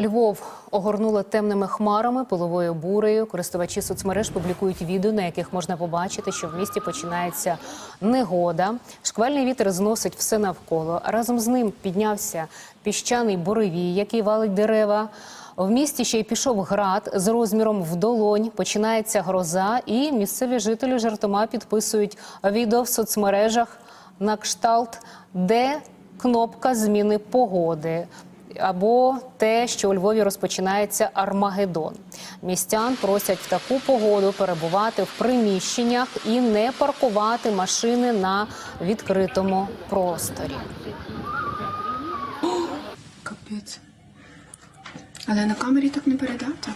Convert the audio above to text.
Львов огорнули темними хмарами, пиловою бурею. Користувачі соцмереж публікують відео, на яких можна побачити, що в місті починається негода. Шквальний вітер зносить все навколо. Разом з ним піднявся піщаний буревій, який валить дерева. В місті ще й пішов град з розміром в долонь. Починається гроза, і місцеві жителі жартома підписують відео в соцмережах на кшталт, де кнопка зміни погоди або те, що у Львові розпочинається Армагеддон. Містян просять в таку погоду перебувати в приміщеннях і не паркувати машини на відкритому просторі. Капець. Але на камері так не передати.